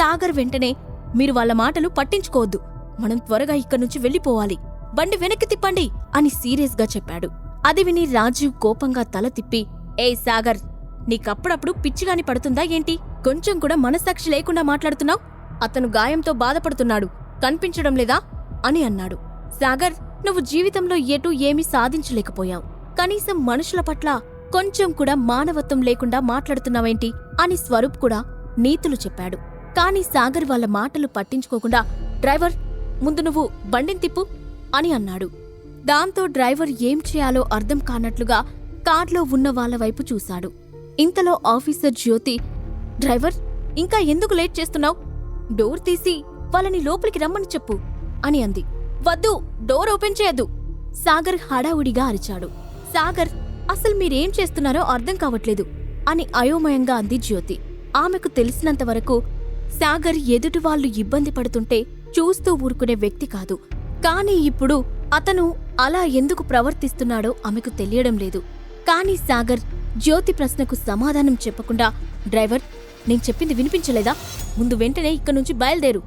సాగర్ వెంటనే మీరు వాళ్ళ మాటలు పట్టించుకోవద్దు. మనం త్వరగా ఇక్కడి నుంచి వెళ్ళిపోవాలి. బండి వెనక్కి తిప్పండి అని సీరియస్గా చెప్పాడు. అది విని రాజీవ్ కోపంగా తల తిప్పి ఏ సాగర్ నీకప్పుడప్పుడు పిచ్చిగాని పడుతుందా ఏంటి? కొంచెం కూడా మనస్సాక్షి లేకుండా మాట్లాడుతున్నావు? అతను గాయంతో బాధపడుతున్నాడు. కనిపించడం లేదా? అని అన్నాడు. సాగర్ నువ్వు జీవితంలో ఎటూ ఏమీ సాధించలేకపోయావు. కనీసం మనుషుల పట్ల కొంచెం కూడా మానవత్వం లేకుండా మాట్లాడుతున్నావేంటి? అని స్వరూప్ కూడా నీతులు చెప్పాడు. కానీ సాగర్ వాళ్ళ మాటలు పట్టించుకోకుండా డ్రైవర్ ముందు నువ్వు బండిని తిప్పు అని అన్నాడు. దాంతో డ్రైవర్ ఏం చేయాలో అర్థం కానట్లుగా కార్లో ఉన్న వాళ్ళ వైపు చూశాడు. ఇంతలో ఆఫీసర్ జ్యోతి డ్రైవర్ ఇంకా ఎందుకు లేట్ చేస్తున్నావు? డోర్ తీసి వాళ్ళని లోపలికి రమ్మని చెప్పు అని అంది. వద్దు డోర్ ఓపెన్ చేయదు సాగర్ హడావుడిగా అరిచాడు. సాగర్ అసలు మీరేం చేస్తున్నారో అర్థం కావట్లేదు అని అయోమయంగా అంది జ్యోతి. ఆమెకు తెలిసినంత వరకు సాగర్ ఎదుటివాళ్ళు ఇబ్బంది పడుతుంటే చూస్తూ ఊరుకునే వ్యక్తి కాదు. కానీ ఇప్పుడు అతను అలా ఎందుకు ప్రవర్తిస్తున్నాడో ఆమెకు తెలియడం లేదు. కానీ సాగర్ జ్యోతి ప్రశ్నకు సమాధానం చెప్పకుండా డ్రైవర్ నేను చెప్పింది వినిపించలేదా? ముందు వెంటనే ఇక్కడి నుంచి బయలుదేరు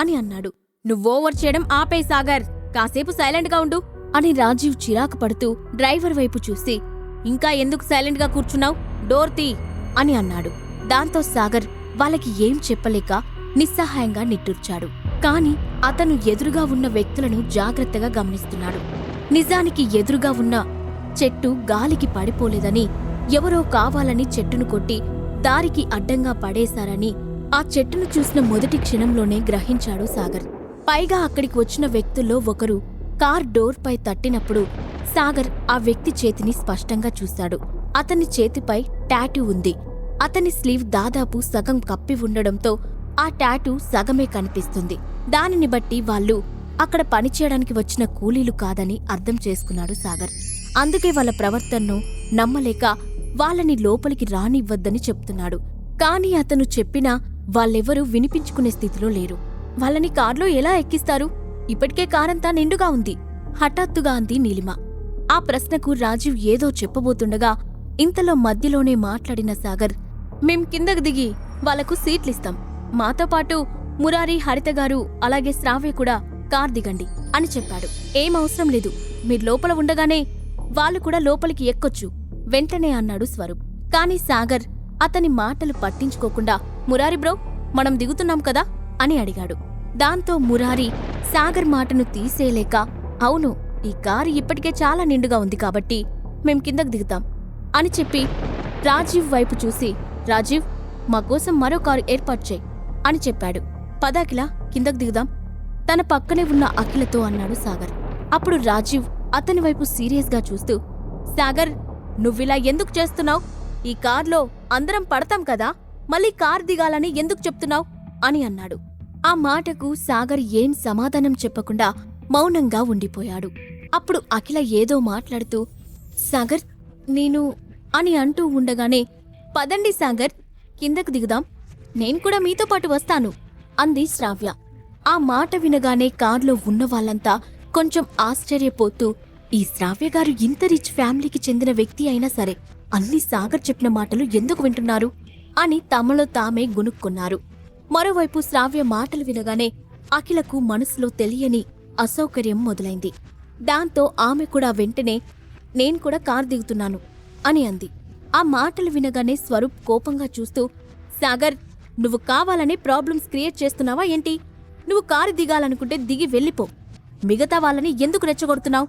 అని అన్నాడు. నువ్వోవర్ చేయడం ఆపే సాగర్. కాసేపు సైలెంట్గా ఉండు అని రాజీవ్ చిరాకు పడుతూ డ్రైవర్ వైపు చూసి ఇంకా ఎందుకు సైలెంట్గా కూర్చున్నావు? డోర్ తీ అని అన్నాడు. దాంతో సాగర్ వాళ్ళకి ఏం చెప్పలేక నిస్సహాయంగా నిట్టూర్చాడు. కాని అతను ఎదురుగా ఉన్న వ్యక్తులను జాగ్రత్తగా గమనిస్తున్నాడు. నిజానికి ఎదురుగా ఉన్న చెట్టు గాలికి పడిపోలేదని ఎవరో కావాలని చెట్టును కొట్టి దారికి అడ్డంగా పడేశారని ఆ చెట్టును చూసిన మొదటి క్షణంలోనే గ్రహించాడు సాగర్. పైగా అక్కడికి వచ్చిన వ్యక్తుల్లో ఒకరు కార్ డోర్పై తట్టినప్పుడు సాగర్ ఆ వ్యక్తి చేతిని స్పష్టంగా చూశాడు. అతని చేతిపై టాటూ ఉంది. అతని స్లీవ్ దాదాపు సగం కప్పి ఉండడంతో ఆ టాటూ సగమే కనిపిస్తుంది. దానిని బట్టి వాళ్ళు అక్కడ పనిచేయడానికి వచ్చిన కూలీలు కాదని అర్థం చేసుకున్నాడు సాగర్. అందుకే వాళ్ళ ప్రవర్తనను నమ్మలేక వాళ్ళని లోపలికి రానివ్వద్దని చెప్తున్నాడు. కాని అతను చెప్పినా వాళ్ళెవరూ వినిపించుకునే స్థితిలో లేరు. వాళ్ళని కార్లో ఎలా ఎక్కిస్తారు? ఇప్పటికే కారంతా నిండుగా ఉంది. హఠాత్తుగా అంది నీలిమ. ఆ ప్రశ్నకు రాజీవ్ ఏదో చెప్పబోతుండగా ఇంతలో మధ్యలోనే మాట్లాడిన సాగర్ మేం కిందకు దిగి వాళ్ళకు సీట్లిస్తాం. మాతో పాటు మురారి హరిత గారు అలాగే శ్రావ్య కూడా కార్ దిగండి అని చెప్పాడు. ఏం అవసరం లేదు. మీరు లోపల ఉండగానే వాళ్ళు కూడా లోపలికి ఎక్కొచ్చు. వెంటనే అన్నాడు స్వరూప్. కాని సాగర్ అతని మాటలు పట్టించుకోకుండా మురారి బ్రో మనం దిగుతున్నాం కదా అని అడిగాడు. దాంతో మురారి సాగర్ మాటను తీసేయలేక అవును ఈ కారు ఇప్పటికే చాలా నిండుగా ఉంది కాబట్టి మేం కిందకు దిగుతాం అని చెప్పి రాజీవ్ వైపు చూసి రాజీవ్ మా కోసం మరో కారు ఏర్పాటు చేయి అని చెప్పాడు. పదాకిలా కిందకు దిగుదాం. తన పక్కనే ఉన్న అఖిలతో అన్నాడు సాగర్. అప్పుడు రాజీవ్ అతని వైపు సీరియస్గా చూస్తూ సాగర్ నువ్విలా ఎందుకు చేస్తున్నావు? ఈ కార్లో అందరం పడతాం కదా మళ్ళీ కార్ దిగాలని ఎందుకు చెప్తున్నావ్? అని అన్నాడు. ఆ మాటకు సాగర్ ఏం సమాధానం చెప్పకుండా మౌనంగా ఉండిపోయాడు. అప్పుడు అఖిల ఏదో మాట్లాడుతూ సాగర్ నేను అని అంటూ ఉండగానే పదండి సాగర్ కిందకు దిగుదాం. నేను కూడా మీతో పాటు వస్తాను అంది శ్రావ్య. ఆ మాట వినగానే కార్లో ఉన్న వాళ్ళంతా కొంచెం ఆశ్చర్యపోతూ ఈ శ్రావ్య గారు ఇంత రిచ్ ఫ్యామిలీకి చెందిన వ్యక్తి అయినా సరే అన్ని సాగర్ చెప్పిన మాటలు ఎందుకు వింటున్నారు? అని తమలో తామే గునుక్కున్నారు. మరోవైపు శ్రావ్య మాటలు వినగానే అఖిలకు మనసులో తెలియని అసౌకర్యం మొదలైంది. దాంతో ఆమె కూడా వెంటనే నేను కూడా కారు దిగుతున్నాను అని అంది. ఆ మాటలు వినగానే స్వరూప్ కోపంగా చూస్తూ సాగర్ నువ్వు కావాలనే ప్రాబ్లమ్స్ క్రియేట్ చేస్తున్నావా ఏంటి? నువ్వు కారు దిగాలనుకుంటే దిగి వెళ్ళిపో. మిగతా వాళ్ళని ఎందుకు రెచ్చగొడుతున్నావు?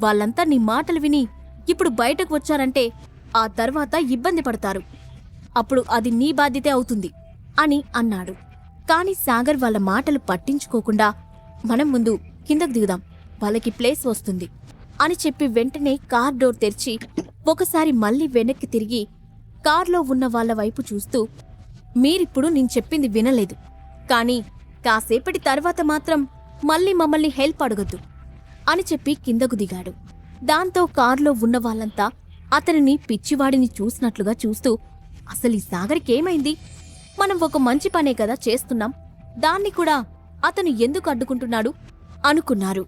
వాళ్ళంతా నీ మాటలు విని ఇప్పుడు బయటకు వచ్చారంటే ఆ తర్వాత ఇబ్బంది పడతారు. అప్పుడు అది నీ బాధ్యతే అవుతుంది అని అన్నాడు. కాని సాగర్ వాళ్ళ మాటలు పట్టించుకోకుండా మనం ముందు కిందకు దిగుదాం. వాళ్ళకి ప్లేస్ వస్తుంది అని చెప్పి వెంటనే కార్ డోర్ తెరిచి ఒకసారి మళ్ళీ వెనక్కి తిరిగి కార్లో ఉన్న వాళ్ళ వైపు చూస్తూ మీరిప్పుడు నేను చెప్పింది వినలేదు. కానీ కాసేపటి తర్వాత మాత్రం మళ్ళీ మమ్మల్ని హెల్ప్ అడగద్దు అని చెప్పి కిందకు దిగాడు. దాంతో కారులో ఉన్న వాళ్ళంతా అతనిని పిచ్చివాడిని చూసినట్లుగా చూస్తూ అసలు ఈ సాగరికేమైంది మనం ఒక మంచి పనే కదా చేస్తున్నాం. దాన్ని కూడా అతను ఎందుకు అడ్డుకుంటున్నాడు? అనుకున్నారు.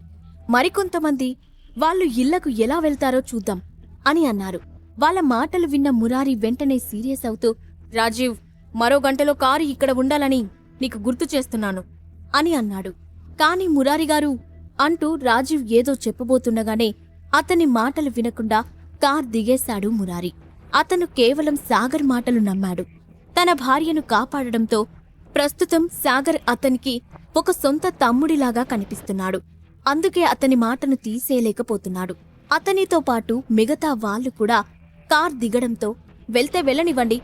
మరికొంతమంది వాళ్ళు ఇళ్ళకు ఎలా వెళ్తారో చూద్దాం. అని అన్నారు. వాళ్ళ మాటలు విన్న మురారి వెంటనే సీరియస్ అవుతూ రాజీవ్ మరో గంటలో కారు ఇక్కడ ఉండాలని నీకు గుర్తు చేస్తున్నాను అని అన్నాడు. కాని మురారిగారు అంటూ రాజీవ్ ఏదో చెప్పబోతుండగానే అతని మాటలు వినకుండా కార్ దిగేశాడు మురారి. అతను కేవలం సాగర్ మాటలు నమ్మాడు. తన భార్యను కాపాడడంతో ప్రస్తుతం సాగర్ అతనికి ఒక సొంత తమ్ముడిలాగా కనిపిస్తున్నాడు. అందుకే అతని మాటను తీసేయలేకపోతున్నాడు. అతనితో పాటు మిగతా వాళ్ళు కూడా కార్ దిగడంతో వెళ్తే వెళ్ళనివ్వండి.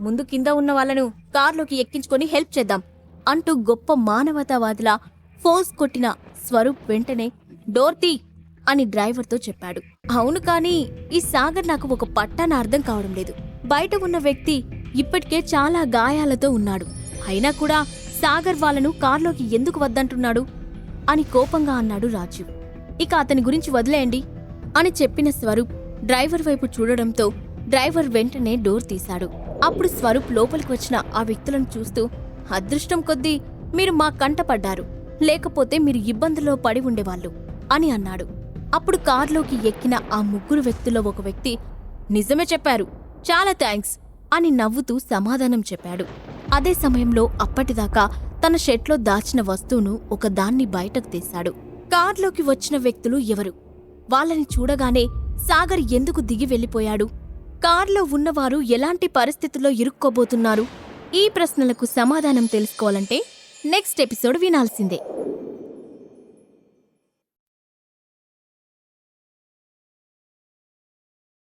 ముందు కింద ఉన్న వాళ్ళను కార్లోకి ఎక్కించుకొని హెల్ప్ చేద్దాం అంటూ గొప్ప మానవతావాదిలా ఫోర్స్ కొట్టిన స్వరూప్ వెంటనే డోర్తీ అని డ్రైవర్తో చెప్పాడు. అవును కానీ ఈ సాగర్ నాకు ఒక పట్టాన అర్థం కావడం లేదు. బయట ఉన్న వ్యక్తి ఇప్పటికే చాలా గాయాలతో ఉన్నాడు. అయినా కూడా సాగర్ వాళ్ళను కార్లోకి ఎందుకు వద్దంటున్నాడు? అని కోపంగా అన్నాడు రాజీవ్. ఇక అతని గురించి వదిలేయండి. అని చెప్పిన స్వరూప్ డ్రైవర్ వైపు చూడడంతో డ్రైవర్ వెంటనే డోర్ తీశాడు. అప్పుడు స్వరూప్ లోపలికి వచ్చిన ఆ వ్యక్తులను చూస్తూ అదృష్టం కొద్దీ మీరు మా కంట పడ్డారు. లేకపోతే మీరు ఇబ్బందుల్లో పడి ఉండేవాళ్ళు అని అన్నాడు. అప్పుడు కార్లోకి ఎక్కిన ఆ ముగ్గురు వ్యక్తుల్లో ఒక వ్యక్తి నిజమే చెప్పారు. చాలా థ్యాంక్స్ అని నవ్వుతూ సమాధానం చెప్పాడు. అదే సమయంలో అప్పటిదాకా తన షెట్లో దాచిన వస్తువును ఒకదాన్ని బయటకు తీశాడు. కార్లోకి వచ్చిన వ్యక్తులు ఎవరు? వాళ్ళని చూడగానే సాగర్ ఎందుకు దిగి వెళ్ళిపోయాడు? కార్లో ఉన్నవారు ఎలాంటి పరిస్థితుల్లో ఇరుక్కోబోతున్నారు? ఈ ప్రశ్నలకు సమాధానం తెలుసుకోవాలంటే నెక్స్ట్ ఎపిసోడ్ వినాల్సిందే.